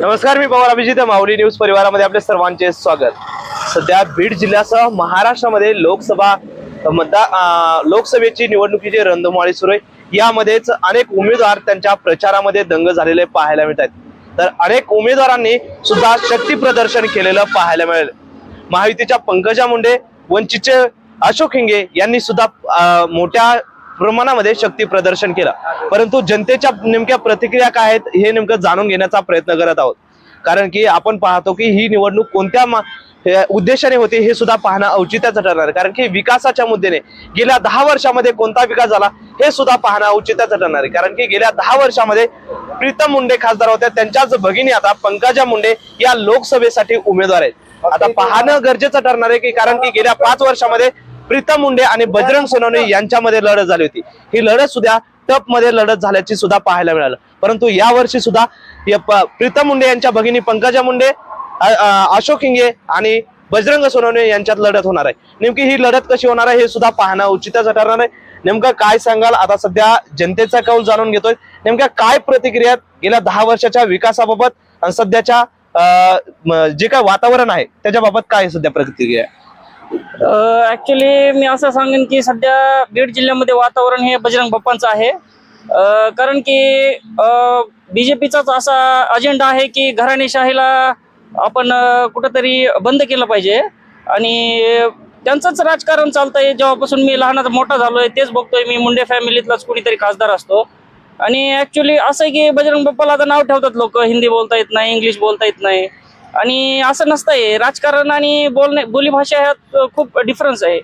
नमस्कार मी पवार अभिजित माऊली न्यूज परिवारामध्ये आपले सर्वांचे स्वागत. सध्या बीड जिल्ह्यासह महाराष्ट्रामध्ये लोकसभा मतदार लोकसभेची निवडणुकीची रणधुमाळी सुरू आहे. यामध्येच अनेक उमेदवार त्यांच्या प्रचारामध्ये दंग झालेले पाहायला मिळत आहेत. तर अनेक उमेदवारांनी सुद्धा शक्ती प्रदर्शन केलेलं पाहायला मिळेल. महायुतीच्या पंकजा मुंडे वंचितचे अशोक हिंगे यांनी सुद्धा मोठ्या प्रमाणामध्ये शक्ती प्रदर्शन केलं. परंतु जनतेच्या नेमक्या प्रतिक्रिया काय आहेत हे नेमकं जाणून घेण्याचा प्रयत्न करत आहोत. कारण की आपण पाहतो की ही निवडणूक कोणत्या उद्देशाने होते हे सुद्धा पाहणं औचित्याचं ठरणार आहे. कारण की विकासाच्या मुद्द्याने गेल्या दहा वर्षामध्ये कोणता विकास झाला हे सुद्धा पाहणं औचित्याचं ठरणार आहे. कारण की गेल्या दहा वर्षामध्ये प्रीतम मुंडे खासदार होत्या त्यांच्याच भगिनी आता पंकजा मुंडे या लोकसभेसाठी उमेदवार आहेत. आता पाहणं गरजेचं ठरणार आहे की कारण की गेल्या पाच वर्षामध्ये प्रीतम मुंडे आणि बजरंग सोनवणे यांच्यामध्ये लढत झाली होती. ही लढत सुद्धा टपमध्ये लढत झाल्याची सुद्धा पाहायला मिळालं. परंतु या वर्षी सुद्धा प्रीतम मुंडे यांच्या भगिनी पंकजा मुंडे अशोक हिंगे आणि बजरंग सोनवणे यांच्यात लढत होणार आहे. नेमकी ही लढत कशी होणार आहे हे सुद्धा पाहणं उचितच ठरणार आहे नेमकं काय सांगाल? आता सध्या जनतेचा कौल जाणून घेतोय. नेमक्या काय प्रतिक्रिया गेल्या दहा वर्षाच्या विकासाबाबत आणि सध्याच्या जे काय वातावरण आहे त्याच्याबाबत काय सध्या प्रतिक्रिया ॲक्च्युली मी असं सांगेन की सध्या बीड जिल्ह्यामध्ये वातावरण हे बजरंग बाप्पांचं आहे. कारण की बी जे पीचाच असा अजेंडा आहे की घराणेशाहीला आपण कुठंतरी बंद केलं पाहिजे. आणि त्यांचंच राजकारण चालतंय. जेव्हापासून मी लहानाचा मोठा झालोय तेच बघतोय मी. मुंडे फॅमिलीतलाच कुणीतरी खासदार असतो. आणि ॲक्च्युली असं आहे की बजरंग बाप्पाला आता नाव ठेवतात लोक. हिंदी बोलता येत नाही इंग्लिश बोलता येत नाही. आणि असं नसतंय राजकारण आणि बोलणे बोलीभाषा ह्यात खूप डिफरन्स आहे.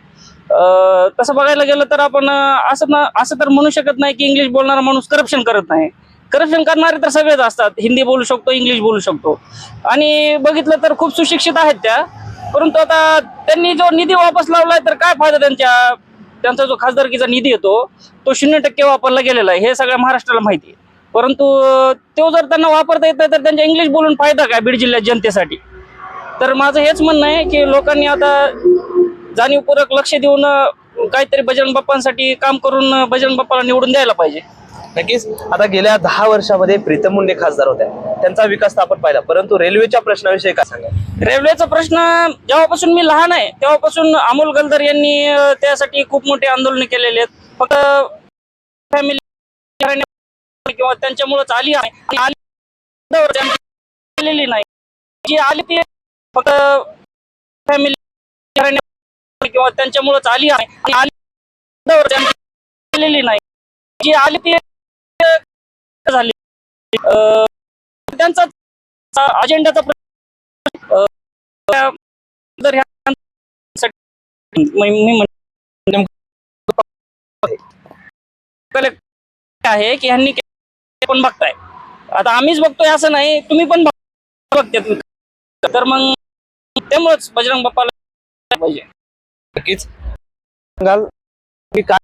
तसं बघायला गेलं तर आपण असं ना असं तर म्हणू शकत नाही की इंग्लिश बोलणारा माणूस करप्शन करत नाही. करप्शन करणारे तर सगळेच असतात. हिंदी बोलू शकतो इंग्लिश बोलू शकतो. आणि बघितलं तर खूप सुशिक्षित आहेत त्या. परंतु आता त्यांनी जो निधी वापस लावलाय तर काय फायदा त्यांच्या त्यांचा जो खासदारकीचा निधी येतो तो शून्य टक्के वापरला गेलेला आहे. हे सगळ्या महाराष्ट्राला माहिती आहे. परंतु तो जर त्यांना वापरता येत नाही तर त्यांच्या इंग्लिश बोलून फायदा काय बीड जिल्ह्यात जनतेसाठी? तर माझं हेच म्हणणं आहे की लोकांनी आता जाणीवपूर्वक लक्ष देऊन काहीतरी बजरंग बाप्पांसाठी काम करून बजरंग बाप्पाला निवडून द्यायला पाहिजे. नक्कीच. आता गेल्या दहा वर्षामध्ये प्रीतम मुंडे खासदार होत्या. त्यांचा विकास तर आपण पाहिला. परंतु रेल्वेच्या प्रश्नाविषयी काय सांगा रेल्वेचा प्रश्न जेव्हापासून मी लहान आहे तेव्हापासून अमोल गलदर यांनी त्यासाठी खूप मोठे आंदोलन केलेले आहेत. फक्त फॅमिली किंवा त्यांच्यामुळेच आली आहे. आणि आली केलेली नाही. जी आली ती फक्त फॅमिली किंवा त्यांच्यामुळेच आली आहे. आणि आली केलेली नाही. जी आली ती झाली. अं, त्यांचा अजेंडाचा प्रश्न मी म्हण- कलेक्ट आहे की ह्यांनी पण बघताय. आता आम्हीच बघतोय असं नाही तुम्ही पण बघताय बघते तर मग त्यामुळेच बजरंग बाप्पाला पाहिजे. नक्कीच. सांगाल की काय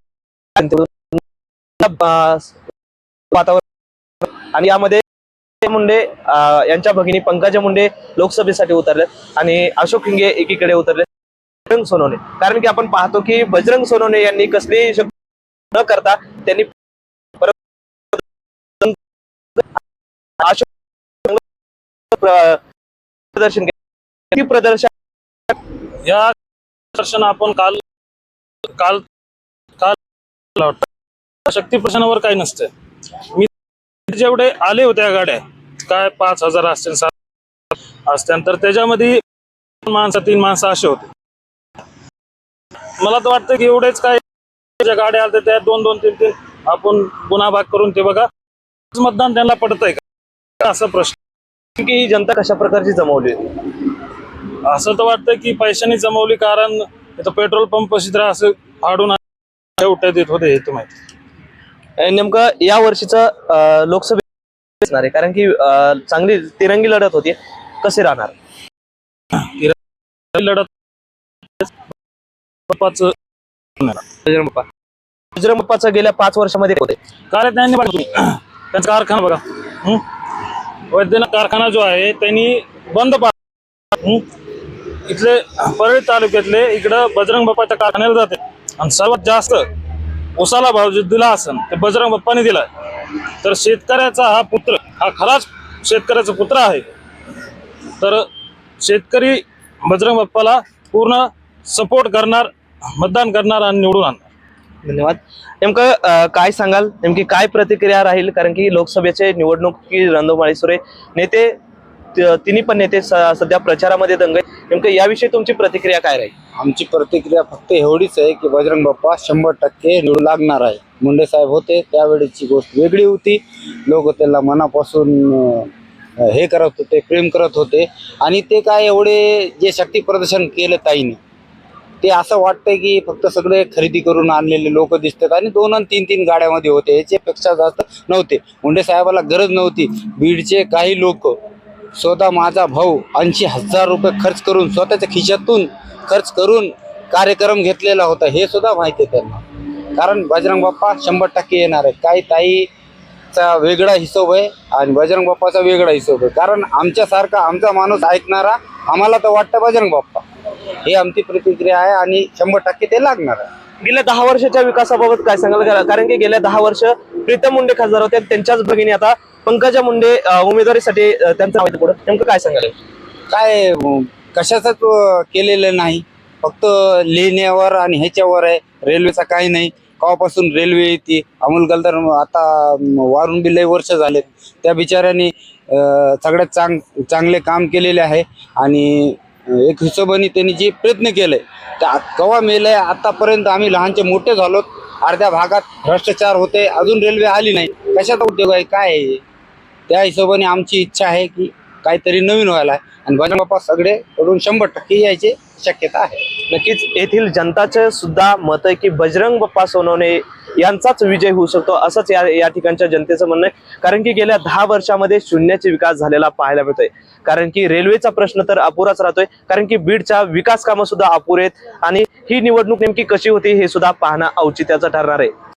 वातावरण. आणि यामध्ये मुंडे यांच्या भगिनी पंकजा मुंडे लोकसभेसाठी उतरले आणि अशोक हिंगे एकीकडे उतरले बजरंग सोनवणे. कारण की आपण पाहतो की बजरंग सोनवणे यांनी कसली न करता त्यांनी प्रदर्शन ती प्रदर्शन या दर्शन आपण काल काल काल शक्ती प्रश्नावर काही नसतं मी जेवढे आले होत्या गाड्या काय पाच हजार असतील सात असतील तर त्याच्यामध्ये माणसं तीन माणसं असे होते. मला तर वाटतं की एवढेच काय ज्या गाड्या आल्या त्या दोन दोन तीन तीन आपण गुन्हा भाग करून ते बघा. मतदान त्यांना पडतंय का? असा प्रश्न. की ही जनता कशा प्रकारची जमवली? असं तर वाटतं की पैशाने जमवली कारण इथं पेट्रोल पंप चित्र असं फाडून देत होते हे तर माहिती. नेमकं या वर्षीचं लोकसभे असणार आहे कारण की अं, चांगली तिरंगी लढत होती. कसे राहणार? लढत बजरंग बाप्पाचं गेल्या पाच वर्षामध्ये होते. काय त्यांनी बघा तुम्ही त्यांचा कारखाना बघा. हं? वैद्यनाथ कारखाना जो आहे त्यांनी बंद पा इथले परळी तालुक्यातले इकडं बजरंग बाप्पाच्या कारखान्याला जाते. आणि सर्वात जास्त उसाला भाव जो दिला असेल ते बजरंग बाप्पाने दिला. तर शेतकऱ्याचा हा पुत्र हा खराच शेतकऱ्याचा पुत्र आहे. तर शेतकरी बजरंग बाप्पाला पूर्ण सपोर्ट करणार मतदान करणार आणि निवडून आणणार. धन्यवाद. नेमकं काय सांगाल? नेमकी काय प्रतिक्रिया राहील? कारण की लोकसभेचे निवडणुकी रणधुमाळी सुरे नेते तिन्ही पण नेते स- सध्या प्रचारामध्ये दंग नेमकं याविषयी तुमची प्रतिक्रिया काय राहील? आमची प्रतिक्रिया फक्त एवढीच आहे की बजरंग बाप्पा शंभर टक्के निवडून लागणार आहे. मुंडे साहेब होते त्यावेळेची गोष्ट वेगळी होती. लोक त्याला मनापासून हे करत होते प्रेम करत होते. आणि ते काय एवढे जे शक्ती प्रदर्शन केलं ताईने ते असं वाटतंय की फक्त सगळे खरेदी करून आणलेले लोक दिसतात आणि दोन आणि तीन तीन गाड्यामध्ये होते. याच्यापेक्षा जास्त नव्हते. मुंडे साहेबाला गरज नव्हती. बीडचे काही लोक स्वतः माझा भाऊ ऐंशी हजार रुपये खर्च करून स्वतःच्या खिशातून खर्च करून कार्यक्रम घेतलेला होता. हे सुद्धा माहिती आहे त्यांना. कारण बजरंग बाप्पा शंभर टक्के येणार आहे काही ताईचा वेगळा हिशोब आहे आणि बजरंग बाप्पाचा वेगळा हिशोब आहे. कारण आमच्यासारखा आमचा माणूस ऐकणारा आम्हाला तर वाटतं बजरंग बाप्पा. ही आमची प्रतिक्रिया आहे आणि शंभर टक्के ते लागणार आहे. गेल्या दहा वर्षाच्या विकासाबाबत काय सांगाल? कारण- कारण की गेल्या दहा वर्ष प्रीतम मुंडे खासदार होते त्यांच्याच भगिनी आता पंकजा मुंडे उमेदवारीसाठी त्यांचं नाव पुढं. नेमकं काय सांगाल? काय अं, केलेलं नाही. फक्त लिहिण्यावर आणि ह्याच्यावर आहे. रेल्वेचा काही नाही. कवापासून रेल्वे येते. अमोल गलदर आता वारून बी लय वर्ष झालेत. त्या बिचाऱ्याने सगळ्यात चांग चांगले काम केलेले आहे. आणि एक हिशोबाने त्यांनी जे प्रयत्न केले त्या कवा मेले आतापर्यंत आम्ही लहानचे मोठे झालोत अर्ध्या भागात भ्रष्टाचार होते अजून रेल्वे आली नाही. कशाचा उद्योग आहे काय आहे? त्या हिशोबाने आमची इच्छा आहे की काहीतरी नवीन व्हायला आहे. आणि बजरंग बाप्पा सगळे कडून शंभर टक्के यायची शक्यता आहे. नक्कीच येथील जनताचे सुद्धा मत आहे की बजरंग बाप्पा सोनवणे यांचाच विजय होऊ शकतो असंच या या ठिकाणच्या जनतेचं म्हणणं आहे. कारण की गेल्या दहा वर्षामध्ये शून्याचे विकास झालेला पाहायला मिळतोय. कारण की रेल्वेचा प्रश्न तर अपुराच राहतोय. कारण की बीडच्या विकास कामं सुद्धा अपुरे आहेत. आणि ही निवडणूक नेमकी कशी होती हे सुद्धा पाहणं औचित्याचं ठरणार आहे.